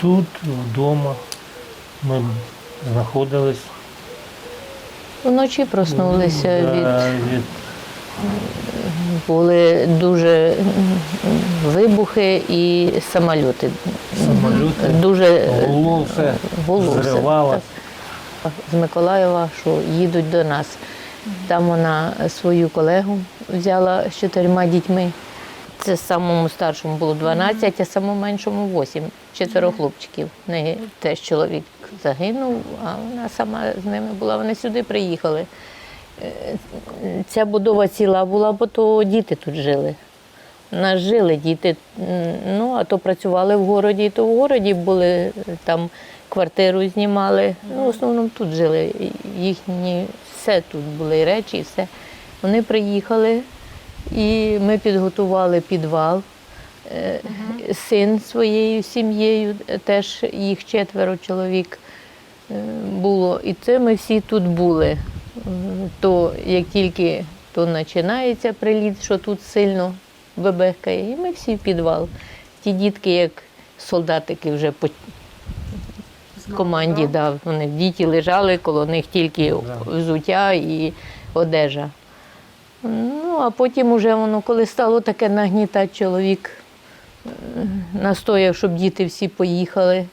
Тут вдома ми знаходились. Вночі проснулися від Да, від були дуже вибухи і самольоти. самоліти. Дуже Гуло все, гуло все, зривалось. так. з Миколаєва, що їдуть до нас. Там вона свою колегу взяла з чотирма дітьми. Це самому старшому було 12, а самому меншому 8. Четверо хлопчиків. В неї теж чоловік загинув, а вона сама з ними була. Вони сюди приїхали. Е, Ця будова ціла була, бо то діти тут жили. Нас жили діти, ну а то працювали в городі, то в городі були е, там квартиру знімали. Ну, в основному тут жили. Їхні все тут були речі, і все. Вони приїхали, і ми підготували підвал. Е, Син своєю сім'єю, е, теж їх четверо чоловік е, було. І це ми всі тут були. То як тільки то починається приліт, що тут сильно бебехкає, і ми всі в підвал. Ті дітки, як солдатики вже по команді, да, вони діти лежали, коло них тільки взуття і одежа. Ну, а потім уже воно, коли стало таке нагнітати, чоловік е, настояв, щоб діти всі поїхали.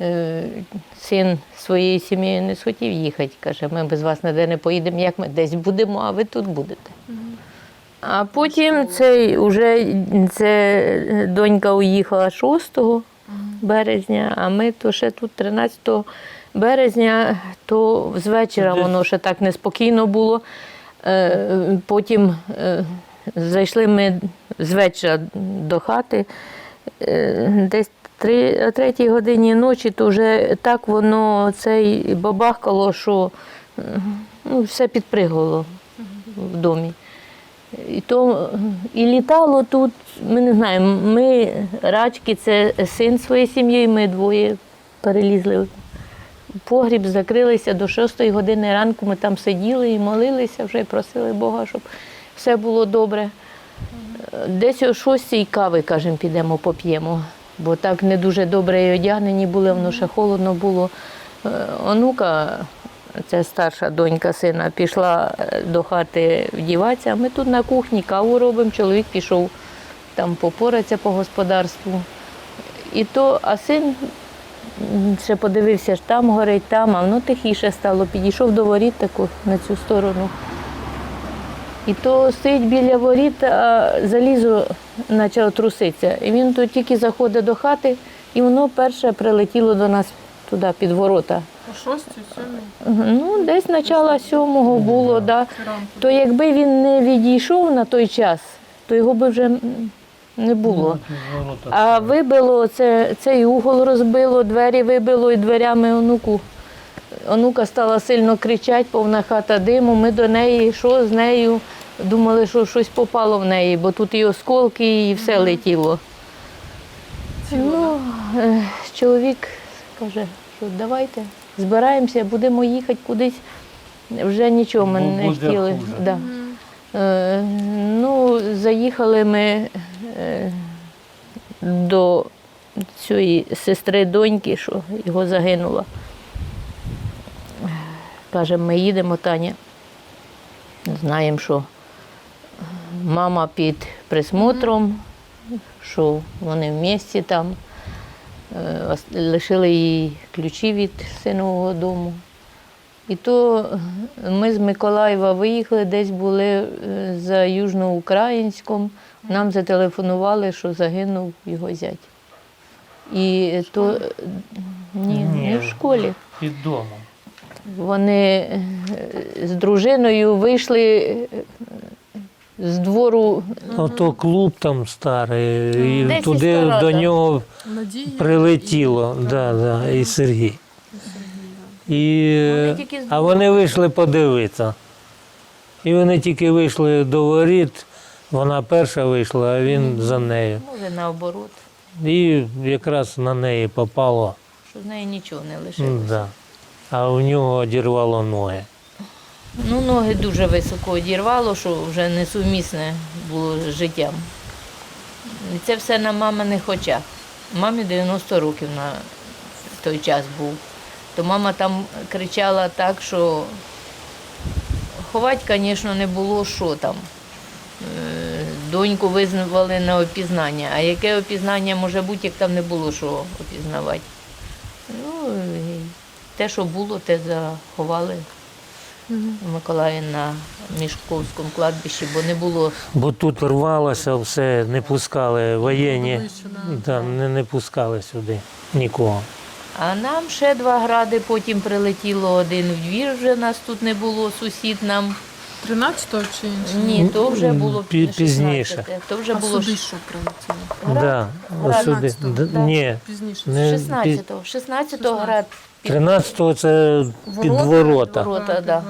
Е, Син своєю сім'єю не схотів їхати. Каже, ми без вас ніде не поїдемо, як ми десь будемо, а ви тут будете. А потім цей уже це донька уїхала 6 березня, а ми то ще тут 13 березня, то з вечора воно ще так неспокійно було. Е, Потім е, зайшли ми з вечора до хати, е, десь три, о третій годині ночі, то вже так воно цей бабахкало, що е, ну, все підпригало в домі. І то і літало тут, ми не знаємо, ми рачки, це син своєї сім'ї, ми двоє перелізли в погріб, закрилися до 6 години ранку. Ми там сиділи і молилися, вже і просили Бога, щоб все було добре. Десь о 6 кави, кажемо, підемо поп'ємо, бо так не дуже добре і одягнені були, воно ще холодно було. Е, Онука, це старша донька сина, пішла е, до хати вдіватися, а ми тут на кухні каву робимо, чоловік пішов там попоратися по господарству. І то, а син ще подивився, ж там горить, там, а воно тихіше стало. Підійшов до воріт таку на цю сторону. І то стоїть біля воріт, а залізо почало труситися. І він тут тільки заходить до хати, і воно перше прилетіло до нас туди, під ворота. О шостій, сьомій Ну, десь начало сьомого було, да. То якби він не відійшов на той час, то його би вже не було. А вибило це, цей угол розбило, двері вибило і дверями онуку. Онука стала сильно кричати, повна хата диму. Ми до неї, що з нею, думали, що щось попало в неї, бо тут і осколки, і все летіло. Ну, е, чоловік каже, що давайте збираємося, будемо їхати кудись. Вже нічого ми не хотіли. хуже. Да. Е, ну, заїхали ми е, до цієї сестри доньки, що його загинула. Каже, ми їдемо, Таня. Знаємо, що мама під присмотром, що вони в місті там. Е, Лишили їй ключі від синового дому. І то ми з Миколаєва виїхали, десь були е, за Южноукраїнськом. Нам зателефонували, що загинув його зять. І то е, ні, Ні. не в школі. під домом. Вони е, з дружиною вийшли е, з двору. Ото клуб там старий, і Десь туди із до нього Надія. прилетіло, да, да, і Сергій. І, Вони тільки з а вони вийшли подивитися. І вони тільки вийшли до воріт, вона перша вийшла, а він за нею. Може, наоборот, І якраз на неї попало. що з неї нічого не лишилося. Да. А у нього одірвало ноги. Ну, ноги дуже високо одірвало, що вже несумісне було з життям. І це все на маминих очах. Мамі 90 років на той час був. То мама там кричала так, що ховати, звісно, не було що там. Е, Доньку визнавали на опізнання. А яке опізнання може бути, як там не було що опізнавати? Ну, те, що було, те заховали в Миколаїв на Мішковському кладбищі, бо не було. Бо тут рвалося все, не пускали воєнні, да, не, не пускали сюди нікого. А нам ще два гради, потім прилетіло. Один в двір, вже нас тут не було, сусід нам. 13-го чи інше? Ні, то вже було Пі- 16, пізніше. То вже А було сюди що прилетіло? Да, Град. сюди. 13-го, Д- да. Ні, Пізніше. не 16-го. 16-го град під 13-го це під Ворота? ворота. Ворота, Так, да.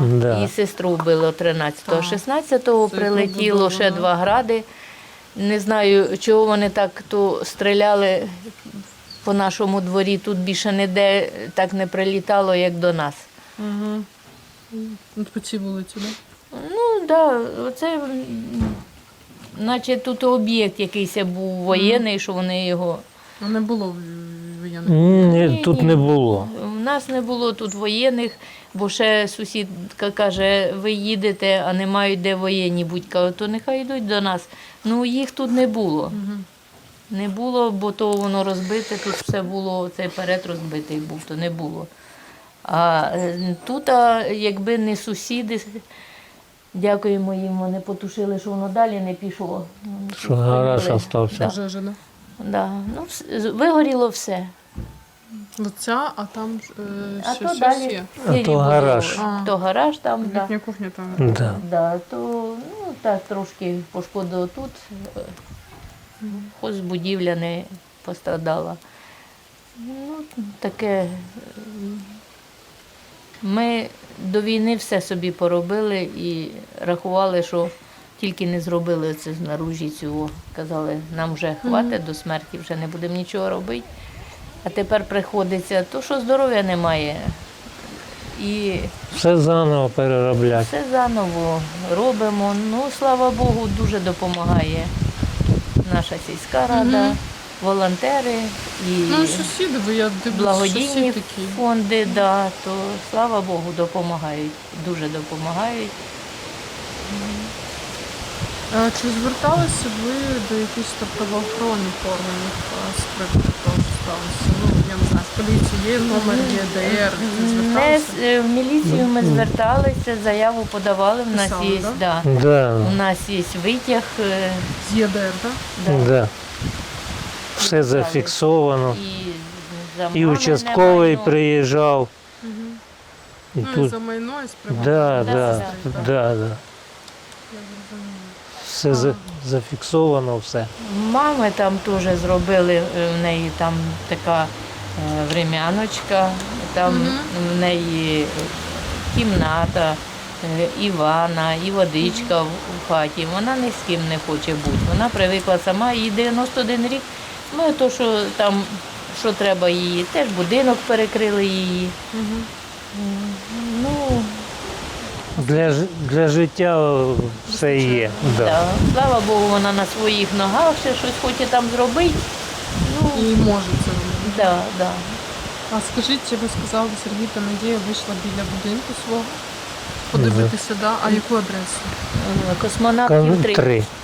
Да. і сестру вбило 13-го. Так. 16-го Це прилетіло ще да. два гради. Не знаю, чого вони так то стріляли по нашому дворі. Тут більше ніде так не прилітало, як до нас. Угу. От по цій вулиці, так? Ну, так, да, оце, наче тут об'єкт якийсь був воєнний, що вони його. Ну, не було в- воєнних. Ні, Ні, тут не було. У нас не було тут воєнних, бо ще сусідка каже, ви їдете, а не мають де воєнні будь. Кажу, то нехай йдуть до нас. Ну їх тут не було. Не було, бо то воно розбите, тут все було, цей перед розбитий був, то не було. А е, тут, якби не сусіди, дякуємо їм, вони потушили, що воно далі не пішло. Що гараж Спалили. остався. Да. Ну, вс- вигоріло все. Оця, а там е, А ще то щось далі є. А сірі то були. гараж. А. То гараж там, да. Літня кухня там. Да. Да, то ну, так трошки пошкодило тут, е, хоч будівля не пострадала. Ну, таке. Ми до війни все собі поробили і рахували, що тільки не зробили це знаружі цього. Казали, нам вже хватить до смерті, вже не будемо нічого робити. А тепер приходиться, то що здоров'я немає. І Все заново перероблять. все заново робимо. Ну, слава Богу, дуже допомагає наша сільська рада, волонтери і Ну, сусіди, бо я дивлюсь, благодійні такі. фонди, да, то слава Богу, допомагають, дуже допомагають. А Чи зверталися ви до якихось там правоохоронних органів з приводу того, що сталося? Ну, я не знаю, з поліції є номер ЄДР, чи Не, зверталися? е, в міліцію ми зверталися, заяву подавали. В нас Писали, є, да? да, Да, у нас є витяг. е, З ЄДР, так? да. да. Все зафіксовано. І, І участковий приїжджав. І Ну, і тут, за майно, і да, Да, да, да. да, да. Все за- зафіксовано, все. Мами там теж зробили, е, в неї там така е, врем'яночка, там Мгм. в неї кімната, е, і ванна, і водичка в в хаті. Вона ні з ким не хоче бути. Вона привикла сама, їй 91 рік. Ми то, що там, що треба її, теж будинок перекрили її. Мгм. Ну, Для, ж- для життя все є. Да. да. слава Богу, вона на своїх ногах ще щось хоче там зробити. Ну, І може це робити. да, да. А скажіть, чи ви сказали, Сергій та Надія вийшла біля будинку свого? Подивитися, да? А яку адресу? Е, Космонавтів 3. Три. А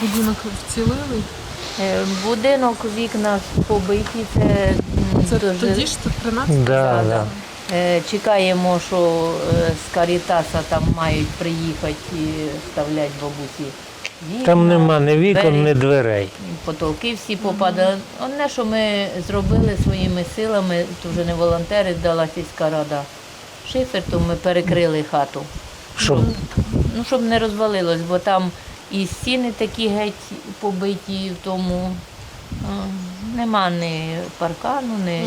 будинок вцілили? Е, Будинок, вікна побиті, це, Це дуже- тоді ж це 13? Да, Да, да. Е, Чекаємо, що е, з Карітаса там мають приїхати і вставляти бабусі. Вікна, Там нема ні вікон, двері, ні дверей. Потолки всі попадали. Одне, що ми зробили своїми силами, то вже не волонтери дала сільська рада. Шифер, то ми перекрили хату. Щоб Ну, щоб не розвалилось, бо там і стіни такі геть побиті в тому. Нема ні паркану, ні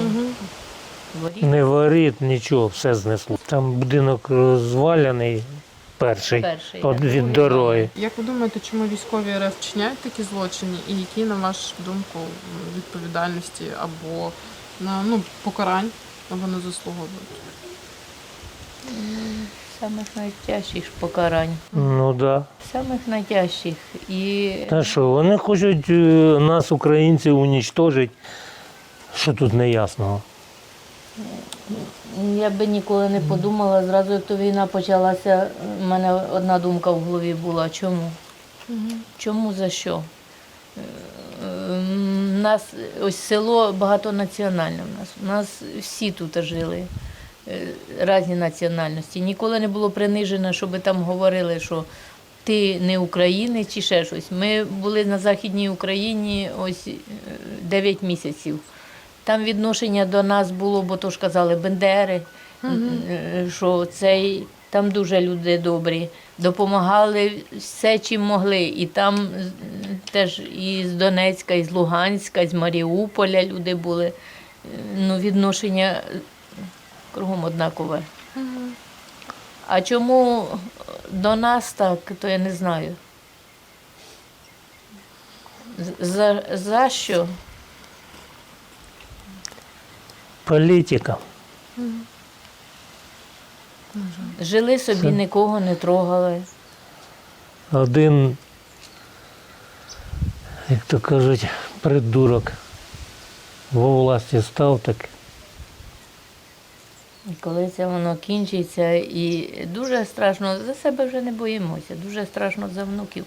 воріт. не воріт, нічого, все знесло. Там будинок розвалений перший, Перший, от так. від дороги. Як ви думаєте, чому військові РФ вчиняють такі злочини, і які, на вашу думку, відповідальності або на ну, покарань вони заслуговують? Самих найтяжчих покарань. Ну так. Да. Самих найтяжчих. І Та що, вони хочуть е, нас, українців, унічтожити. Що тут неясного? я би ніколи не подумала, зразу як то війна почалася, у мене одна думка в голові була. Чому? Чому за що? У нас ось село багатонаціональне в нас. У нас всі тут жили, е, різні національності. Ніколи не було принижено, щоб там говорили, що ти не українець чи ще щось. Ми були на Західній Україні ось 9 місяців. Там відношення до нас було, бо то ж казали Бендери, е, що цей, там дуже люди добрі, допомагали все, чим могли. І там е, теж і з Донецька, і з Луганська, і з Маріуполя люди були. Е, Ну, відношення кругом однакове. А чому до нас так, то я не знаю. За, за що? Політика. Жили собі, нікого не трогали. Один, як то кажуть, придурок во власті став так. І коли це воно кінчиться, і дуже страшно, за себе вже не боїмося, дуже страшно за внуків.